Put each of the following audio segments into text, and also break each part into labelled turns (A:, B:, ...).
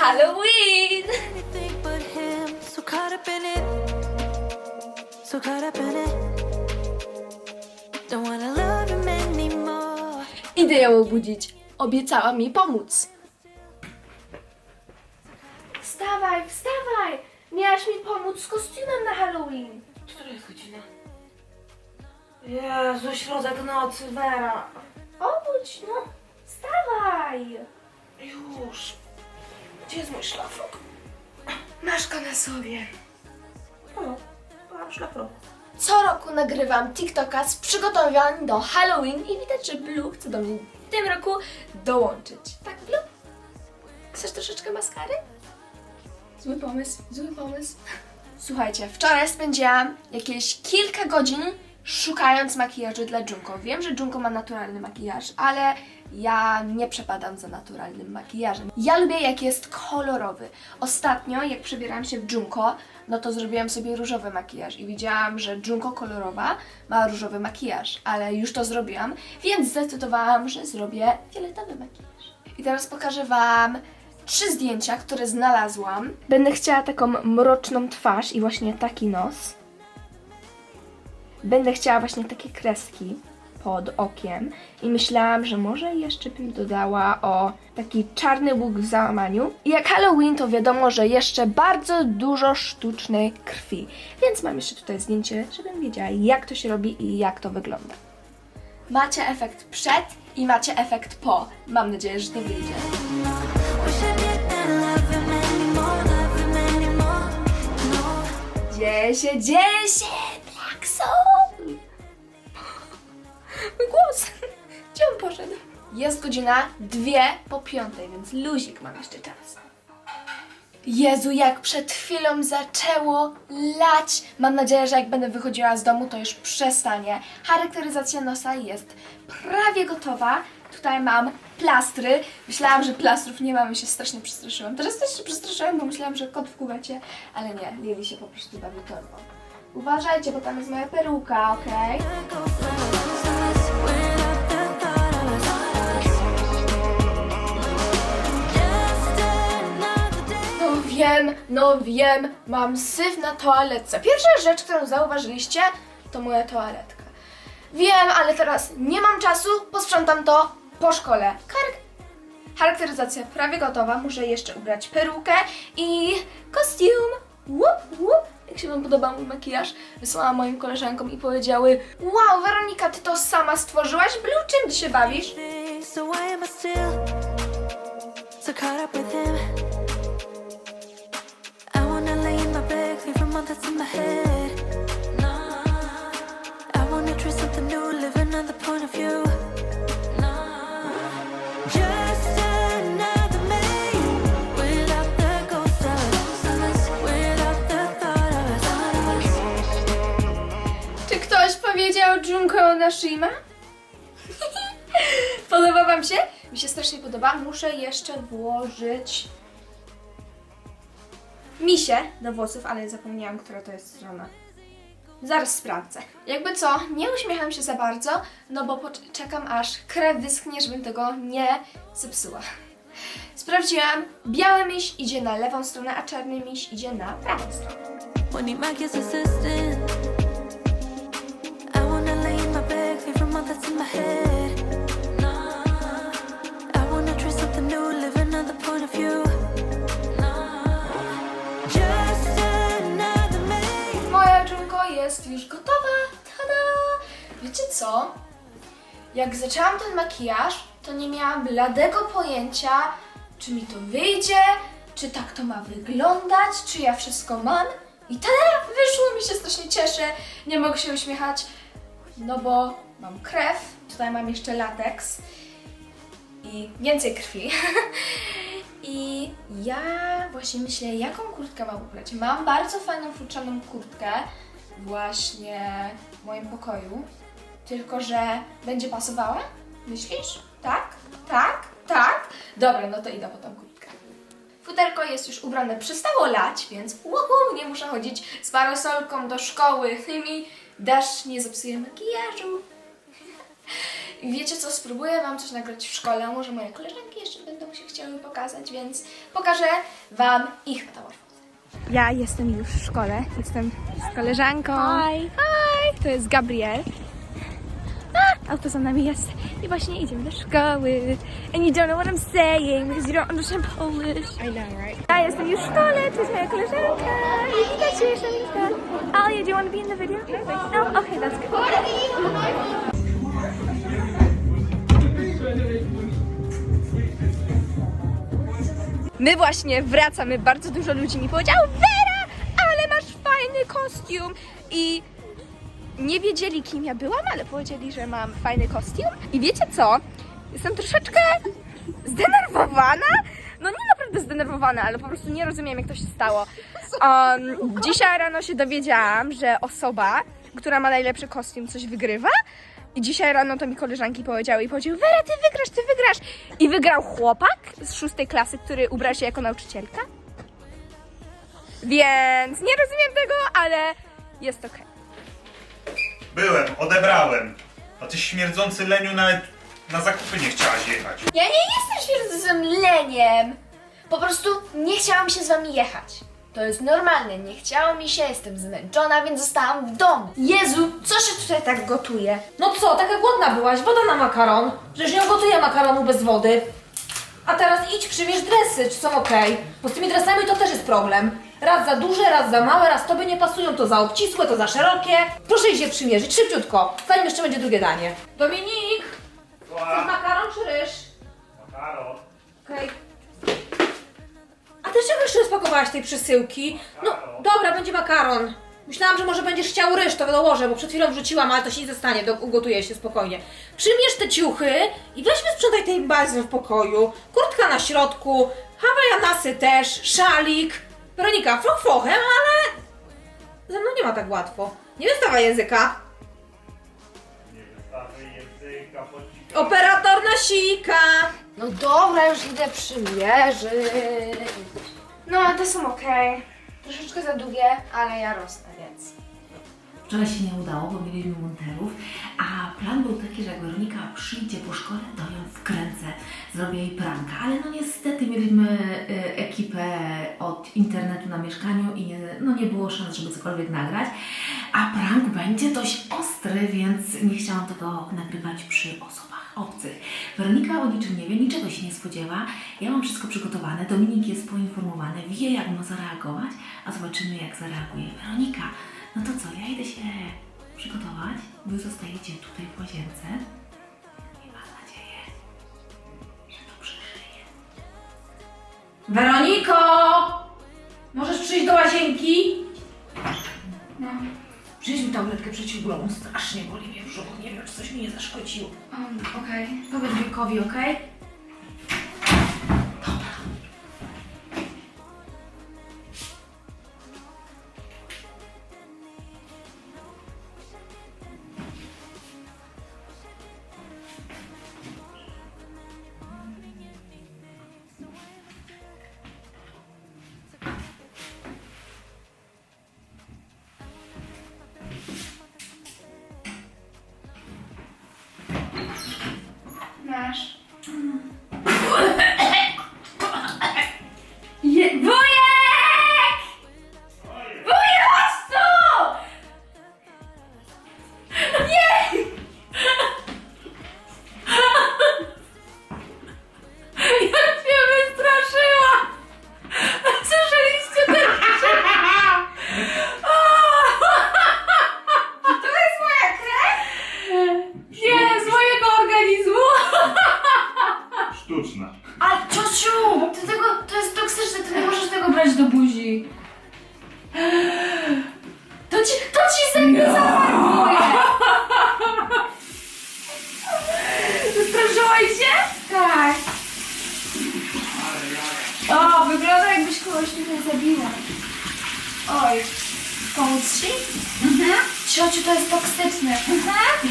A: Halloween! Idę ją obudzić. Obiecała mi pomóc. Wstawaj, wstawaj! Miałaś mi pomóc z kostiumem na Halloween.
B: Która jest godzina? Jezu, środek nocy, Wera.
A: Obudź, no. Wstawaj!
B: Już. Gdzie jest mój szlafrok?
A: Masz go na sobie.
B: O, mam szlafrok.
A: Co roku nagrywam TikToka z przygotowań do Halloween i widać, że Blue chce do mnie w tym roku dołączyć. Tak, Blue? Chcesz troszeczkę maskary? Zły pomysł, zły pomysł. Słuchajcie, wczoraj spędziłam jakieś kilka godzin szukając makijażu dla Junko. Wiem, że Junko ma naturalny makijaż, ale ja nie przepadam za naturalnym makijażem. Ja lubię jak jest kolorowy. Ostatnio, jak przebierałam się w Junko, no to zrobiłam sobie różowy makijaż i widziałam, że Junko kolorowa ma różowy makijaż, ale już to zrobiłam, więc zdecydowałam, że zrobię fioletowy makijaż. I teraz pokażę Wam trzy zdjęcia, które znalazłam. Będę chciała taką mroczną twarz i właśnie taki nos. Będę chciała właśnie takie kreski pod okiem i myślałam, że może jeszcze bym dodała o taki czarny łuk w załamaniu. I jak Halloween to wiadomo, że jeszcze bardzo dużo sztucznej krwi, więc mam jeszcze tutaj zdjęcie, żebym wiedziała jak to się robi i jak to wygląda. Macie efekt przed i macie efekt po. Mam nadzieję, że to wyjdzie. 10, 10, Blackson! Mój głos! Gdzie on poszedł? Jest godzina 2 po 5, więc luzik mam jeszcze czas. Jezu, jak przed chwilą zaczęło lać. Mam nadzieję, że jak będę wychodziła z domu, to już przestanie. Charakteryzacja nosa jest prawie gotowa. Tutaj mam plastry. Myślałam, że plastrów nie mam i się strasznie przestraszyłam. Teraz też się przestraszyłam, bo myślałam, że kot w kuwecie, ale nie, Lili się po prostu bawi torbą. Uważajcie, bo tam jest moja peruka, okej? No wiem, no wiem, mam syf na toaletce. Pierwsza rzecz, którą zauważyliście, to moja toaletka. Wiem, ale teraz nie mam czasu, posprzątam to po szkole. Char- charakteryzacja prawie gotowa, muszę jeszcze ubrać perukę i kostium. Łup, łup. Jak się Wam podoba mój makijaż, wysłałam moim koleżankom i powiedziały Wow, Weronika, Ty to sama stworzyłaś? Blue, czym Ty się bawisz?
C: So
A: powiedział Junko Nashima? Podoba wam się? Mi się strasznie podoba. Muszę jeszcze włożyć misie do włosów, ale zapomniałam, która to jest strona. Zaraz sprawdzę. Jakby co, nie uśmiecham się za bardzo, no bo czekam aż krew wyschnie, żebym tego nie zepsuła. Sprawdziłam, biały miś idzie na lewą stronę, a czarny miś idzie na prawą stronę. Moja dżunko jest już gotowa. Tada! Wiecie co? Jak zaczęłam ten makijaż, to nie miałam bladego pojęcia, czy mi to wyjdzie, czy tak to ma wyglądać, czy ja wszystko mam. I tada! Wyszło mi się strasznie cieszę. Nie mogę się uśmiechać, no bo mam krew. Tutaj mam jeszcze lateks i więcej krwi. I ja właśnie myślę, jaką kurtkę mam ubrać. Mam bardzo fajną futrzaną kurtkę właśnie w moim pokoju. Tylko, że będzie pasowała? Myślisz? Tak? Tak? Tak? Dobra, no to idę po tą kurtkę. Futerko jest już ubrane, przestało lać, więc uhu, nie muszę chodzić z parasolką do szkoły. Mi deszcz nie zepsuje makijażu. I wiecie co, spróbuję Wam coś nagrać w szkole, a może moje koleżanki jeszcze będą się chciały pokazać, więc pokażę Wam ich metamorfozę.
D: Ja jestem już w szkole, jestem z koleżanką. Hi! Hi! To jest Gabriel. A, auto za nami jest. I właśnie idziemy do szkoły. And you don't know what I'm saying because you don't understand Polish. I know, right? Ja jestem już w szkole, to jest moja koleżanka. I widać się jeszcze Linka. Alia, do you want to be in the video? No? Okay, that's good. My właśnie wracamy, bardzo dużo ludzi mi powiedziało Vera, ale masz fajny kostium i nie wiedzieli kim ja byłam, ale powiedzieli, że mam fajny kostium i wiecie co? Jestem troszeczkę zdenerwowana, no nie naprawdę zdenerwowana, ale po prostu nie rozumiem jak to się stało. Um, dzisiaj rano się dowiedziałam, że osoba, która ma najlepszy kostium coś wygrywa i dzisiaj rano to mi koleżanki powiedziały i powiedziały Wera, ty wygrasz, ty wygrasz. I wygrał chłopak z szóstej klasy, który ubrał się jako nauczycielka. Więc nie rozumiem tego, ale jest okej.
E: Byłem, odebrałem. A ty śmierdzący leniu nawet na zakupy nie chciałaś jechać.
A: Ja nie jestem śmierdzącym leniem. Po prostu nie chciałam się z wami jechać. To jest normalne, nie chciało mi się, jestem zmęczona, więc zostałam w domu. Jezu, co się tutaj tak gotuje?
B: No co, taka głodna byłaś, woda na makaron. Przecież nie gotuję makaronu bez wody. A teraz idź, przymierz dresy, czy są okej. Bo z tymi dresami to też jest problem. Raz za duże, raz za małe, raz tobie nie pasują, to za obcisłe, to za szerokie. Proszę iść je przymierzyć, szybciutko, zanim jeszcze będzie drugie danie. Dominik, chcesz makaron czy ryż?
E: Makaron.
B: Okej. A ty czego jeszcze rozpakowałaś tej przesyłki? No, dobra, będzie makaron. Myślałam, że może będziesz chciał ryż, to dołożę, bo przed chwilą wrzuciłam, ale to się nie zostanie, do, ugotuję się spokojnie. Przymierz te ciuchy i weźmy sprzątaj tej bazę w pokoju. Kurtka na środku, hawajanasy też, szalik. Weronika, froch frochem, ale ze mną nie ma tak łatwo. Nie wystawaj języka.
E: Nie wystawy języka, podzika.
B: Operator nasika.
A: No dobra, już idę przymierzyć. No, te są okej. Troszeczkę za długie, ale ja rosnę, więc...
F: Wczoraj się nie udało, bo mieliśmy monterów, a plan był taki, że jak Weronika przyjdzie po szkole, to ją wkręcę, zrobię jej pranka. Ale no niestety mieliśmy y, ekipę od internetu na mieszkaniu i nie, no nie było szans, żeby cokolwiek nagrać. A prank będzie dość ostry, więc nie chciałam tego nagrywać przy osobach obcych. Weronika o niczym nie wie, niczego się nie spodziewa. Ja mam wszystko przygotowane, Dominik jest poinformowany, wie jak ma zareagować, a zobaczymy jak zareaguje Weronika. No to co, ja idę się przygotować. Wy zostajecie tutaj w łazience.
B: Weroniko! Możesz przyjść do łazienki? No. Przyjdź mi tabletkę przeciwbólową, strasznie boli mnie brzuch, nie wiem, czy coś mi nie zaszkodziło.
A: Um, okej.
B: Powiedz Wiekowi, okej?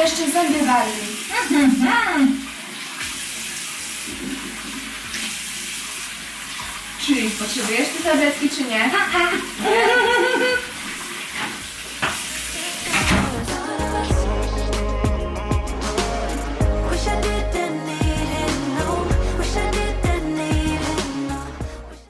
A: Jeszcze zęby wali. Czyli potrzebujesz te tabletki, czy nie?